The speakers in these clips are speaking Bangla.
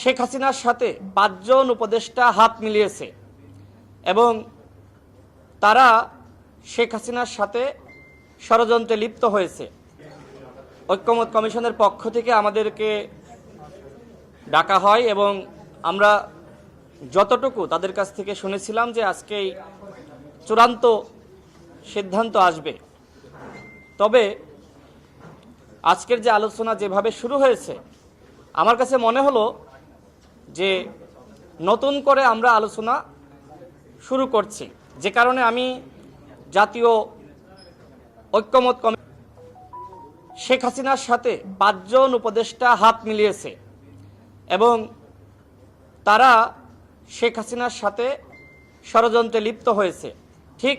শেখ হাসিনার সাথে পাঁচজন উপদেষ্টা হাত মিলিয়েছে। এবং তারা শেখ হাসিনার সাথে ষড়যন্ত্রে লিপ্ত হয়েছে। ঐক্যমত কমিশনের পক্ষ থেকে আমাদেরকে ডাকা হয় এবং আমরা যতটুকু তাদের কাছ থেকে শুনেছিলাম যে আজকেই চূড়ান্ত সিদ্ধান্ত আসবে। তবে আজকের যে আলোচনা যেভাবে শুরু হয়েছে, আমার কাছে মনে হলো যে নতুন করে আমরা আলোচনা শুরু করছি। যে কারণে আমি জাতীয় ঐক্যমত কমি শেখ হাসিনার সাথে পাঁচজন উপদেষ্টা হাত মিলিয়েছে এবং তারা শেখ হাসিনার সাথে ষড়যন্ত্রে লিপ্ত হয়েছে। ঠিক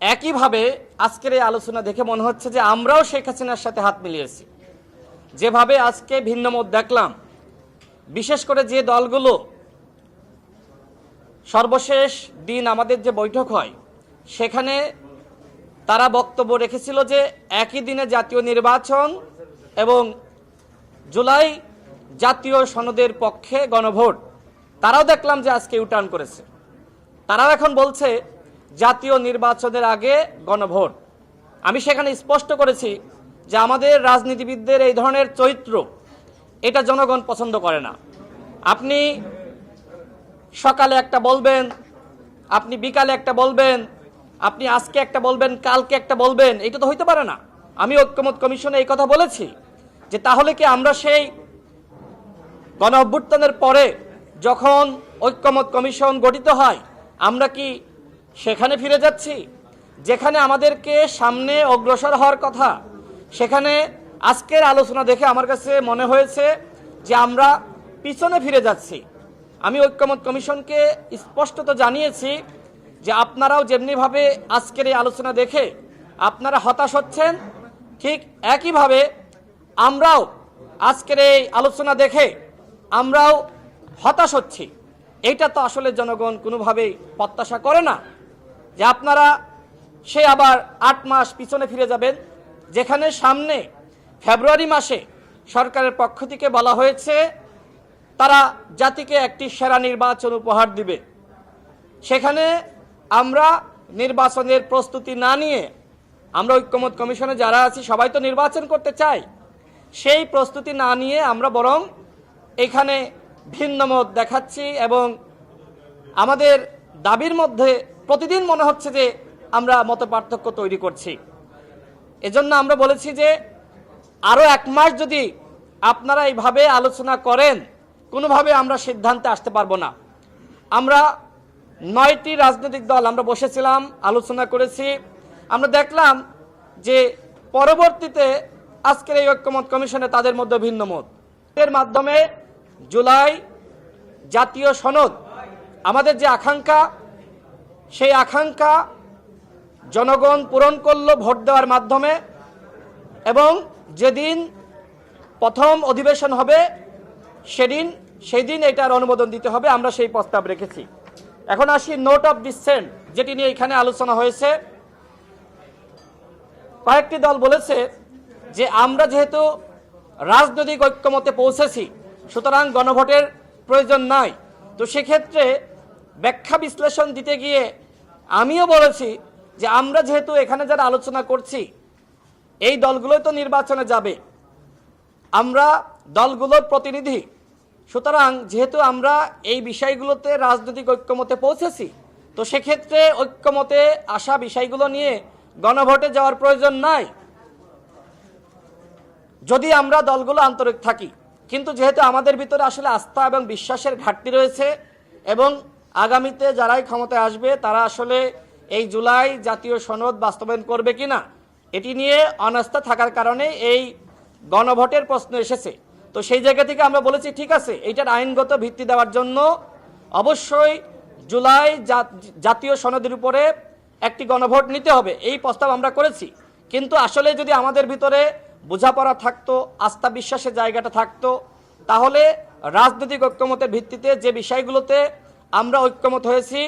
একইভাবে আজকের এই আলোচনা দেখে মনে হচ্ছে যে আমরাও শেখ হাসিনার সাথে হাত মিলিয়েছি। যেভাবে আজকে ভিন্ন মত দেখলাম বিশেষ করে যে দলগুলো সর্বশেষ দিন আমাদের যে বৈঠক হয়, সেখানে তারা বক্তব্য রেখেছিল যে একই দিনে জাতীয় নির্বাচন এবং জুলাই জাতীয় সনদের পক্ষে গণভোট। তারাও দেখলাম যে আজকে ইউটার্ন করেছে। তারাও এখন বলছে, জাতীয় নির্বাচনের আগে গণভোট। আমি সেখানে স্পষ্ট করেছি যে আমাদের রাজনীতিবিদদের এই ধরনের চরিত্র এটা জনগণ পছন্দ করে না। আপনি সকালে একটা বলবেন, আপনি বিকালে একটা বলবেন, আপনি আজকে একটা বলবেন, কালকে একটা বলবেন, এটা তো হইতে পারে না। আমি ঐক্যমত কমিশনে এই কথা বলেছি যে তাহলে কি আমরা সেই গণ অভ্যুত্থানের পরে যখন ঐক্যমত কমিশন গঠিত হয়, আমরা কি সেখানে ফিরে যাচ্ছি? যেখানে আমাদেরকে সামনে অগ্রসর হওয়ার কথা, সেখানে আজকের আলোচনা দেখে আমার কাছে মনে হয়েছে যে আমরা পিছনে ফিরে যাচ্ছি। আমি ঐক্যমত কমিশনকে স্পষ্টত জানিয়েছি যে আপনারাও যেমনিভাবে আজকের এই আলোচনা দেখে আপনারা হতাশ হচ্ছেন, ঠিক একইভাবে আমরাও আজকের এই আলোচনা দেখে আমরাও হতাশ হচ্ছি। এইটা তো আসলে জনগণ কোনোভাবেই প্রত্যাশা করে না যে আপনারা সে আবার আট মাস পিছনে ফিরে যাবেন, যেখানে সামনে ফেব্রুয়ারি মাসে সরকারের পক্ষ থেকে বলা হয়েছে, তারা জাতিকে একটি সেরা নির্বাচন উপহার দিবে। সেখানে আমরা নির্বাচনের প্রস্তুতি না নিয়ে, আমরা ঐক্যমত কমিশনে যারা আছি, সবাই তো নির্বাচন করতে চাই। সেই প্রস্তুতি না নিয়ে আমরা বরং এখানে ভিন্ন মত দেখাচ্ছি এবং আমাদের দাবির মধ্যে প্রতিদিন মনে হচ্ছে যে আমরা মত পার্থক্য তৈরি করছি। এজন্য আমরা বলেছি যে আরও এক মাস যদি আপনারা এইভাবে আলোচনা করেন, কোনোভাবে আমরা সিদ্ধান্তে আসতে পারব না। আমরা নয়টি রাজনৈতিক দল আমরা বসেছিলাম, আলোচনা করেছি। আমরা দেখলাম যে পরবর্তীতে আজকের এই ঐক্যমত কমিশনে তাদের মধ্যে ভিন্ন মত। এর মাধ্যমে জুলাই জাতীয় সনদ, আমাদের যে আকাঙ্ক্ষা, সেই আকাঙ্ক্ষা জনগণ পূরণ করল ভোট দেওয়ার মাধ্যমে এবং যেদিন প্রথম অধিবেশন হবে, সেদিন সেই দিন এটার অনুমোদন দিতে হবে, আমরা সেই প্রস্তাব রেখেছি। এখন আসি নোট অফ ডিসেন্ট যেটি নিয়ে এখানে আলোচনা হয়েছে। কয়েকটি দল বলেছে যে আমরা যেহেতু রাজনৈতিক ঐক্যমতে পৌঁছেছি, সুতরাং গণভোটের প্রয়োজন নাই, তো সেক্ষেত্রে ব্যাখ্যা বিশ্লেষণ দিতে গিয়ে আমিও বলেছি যে আমরা যেহেতু এখানে যারা আলোচনা করছি এই দলগুলোই তো নির্বাচনে যাবে। আমরা দলগুলোর প্রতিনিধি। সুতরাং যেহেতু আমরা এই বিষয়গুলোতে রাজনৈতিক ঐক্যমতে পৌঁছেছি, তো সেক্ষেত্রে ঐক্যমতে আসা বিষয়গুলো নিয়ে গণভোটে যাওয়ার প্রয়োজন নাই। যদি আমরা দলগুলো আন্তরিক থাকি, কিন্তু যেহেতু আমাদের ভিতরে আসলে আস্থা এবং বিশ্বাসের ঘাটতি রয়েছে এবং আগামীতে যারাই ক্ষমতায় আসবে, তারা আসলে এই জুলাই জাতীয় সনদ বাস্তবায়ন করবে কিনা এটি নিয়ে অনাস্থা থাকার কারণে এই গণভোটের প্রশ্ন এসেছে। তো সেই জায়গা থেকে আমরা বলেছি, ঠিক আছে এইটার আইনগত ভিত্তি দেওয়ার জন্য অবশ্যই জুলাই জাতীয় সনদের উপরে একটি গণভোট নিতে হবে। এই প্রস্তাব আমরা করেছি। কিন্তু আসলে যদি আমাদের ভিতরে বোঝাপড়া থাকতো, আস্থা বিশ্বাসের জায়গাটা থাকতো, তাহলে রাজনৈতিক ঐক্যমতের ভিত্তিতে যে বিষয়গুলোতে আমরা ঐক্যমত হয়েছি,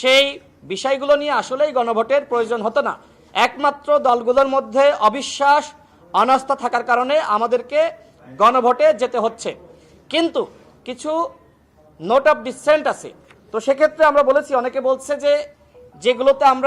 সেই বিষয়গুলো নিয়ে আসলেই গণভোটের প্রয়োজন হতো না। একমাত্র দলগুলোর মধ্যে অবিশ্বাস, অনাস্থা থাকার কারণে আমাদেরকে গণভোটে যেতে হচ্ছে। কিন্তু কিছু নোট অফ ডিসেন্ট আছে। তো সেক্ষেত্রে আমরা বলেছি, অনেকে বলছে যে যেগুলোতে আমরা